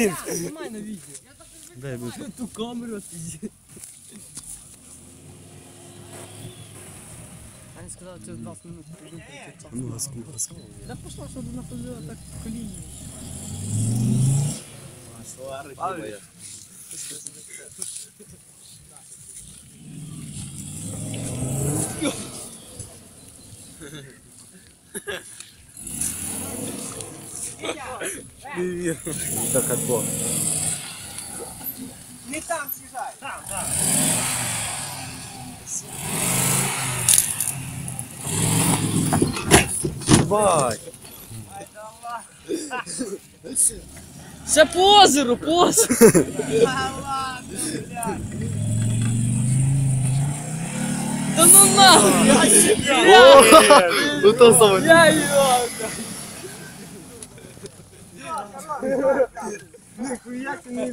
блін. Знімай на відео. Дай би. Ту камеру отвези. Аня сказала, через 20 минут прийду прийти. Ну, газку, газку. Да пошла, щоб вона ходила так в коліні. Так, как было? Не там съезжай. Там, там. Бать. Ще по озеру, по озеру. А ладно, блядь. Да ну нахуй, я себе. Ну то самое. Я ее. Нихуя ты не